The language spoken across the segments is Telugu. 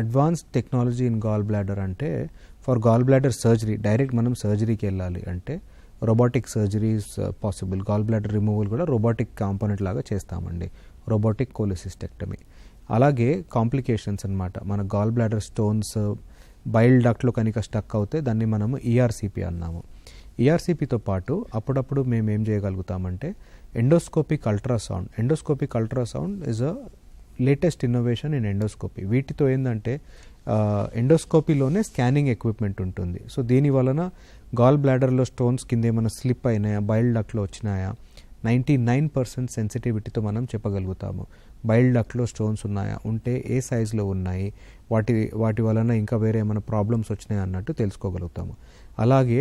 Advanced technology in gall bladder అంటే for gall bladder surgery direct మనం సర్జరీకి వెళ్ళాలి అంటే robotic surgeries uh, possible gall bladder removal కూడా రోబోటిక్ కాంపోనెంట్ లాగా చేస్తామండి. Robotic cholecystectomy. అలాగే కాంప్లికేషన్స్ అనమాట మన గాల్ బ్లాడర్ స్టోన్స్ బైల్ డక్ట్లో కనుక స్టక్ అవుతే దాన్ని మనము ఈఆర్సీపీ అన్నాము. ఈఆర్సీపీతో పాటు అప్పుడప్పుడు మేము ఏం చేయగలుగుతామంటే endoscopic ultrasound. Endoscopic ultrasound is a latest innovation in endoscopy వీటితో ఏంటంటే ఎండోస్కోపీలోనే స్కానింగ్ ఎక్విప్మెంట్ ఉంటుంది. సో దీని వలన గాల్ బ్లాడర్లో స్టోన్స్ కింద ఏమైనా స్లిప్ అయినాయా బైల్ డక్లో వచ్చినాయా నైంటీ నైన్ పర్సెంట్ సెన్సిటివిటీతో మనం చెప్పగలుగుతాము. బైల్ డక్లో స్టోన్స్ ఉన్నాయా ఉంటే ఏ సైజులో ఉన్నాయి వాటి వాటి వలన ఇంకా వేరే ఏమైనా ప్రాబ్లమ్స్ వచ్చినాయా అన్నట్టు తెలుసుకోగలుగుతాము. అలాగే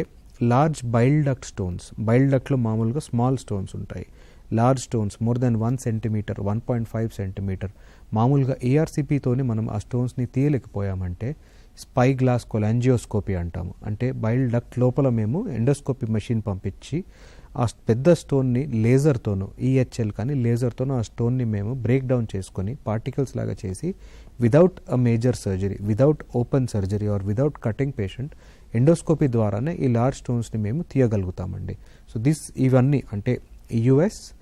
large bile duct stones bile డక్ట్లో మామూలుగా స్మాల్ స్టోన్స్ ఉంటాయి. Large stones more than one centimetre one point five centimetre మామూలుగా ఏఆర్సిపితోని మనం ఆ స్టోన్స్ని తీయలేకపోయామంటే స్పై గ్లాస్ కొలాంజియోస్కోపీ అంటాము. అంటే బైల్ డక్ట్ లోపల మేము ఎండోస్కోపీ మెషిన్ పంపించి ఆ పెద్ద స్టోన్ని లేజర్తోనూ ఈహెచ్ఎల్ కానీ లేజర్తోనూ ఆ స్టోన్ని మేము బ్రేక్ డౌన్ చేసుకొని పార్టికల్స్ లాగా చేసి without a major surgery without open surgery or without cutting patient endoscopy ద్వారానే ఈ లార్జ్ స్టోన్స్ని మేము తీయగలుగుతామండి. సో దిస్ ఇవన్నీ అంటే US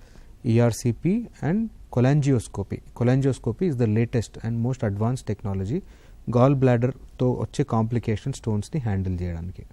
ERCP and cholangioscopy cholangioscopy is the latest and most advance technology gall బ్లాడర్తో వచ్చే కాంప్లికేషన్ స్టోన్స్ని హ్యాండిల్ చేయడానికి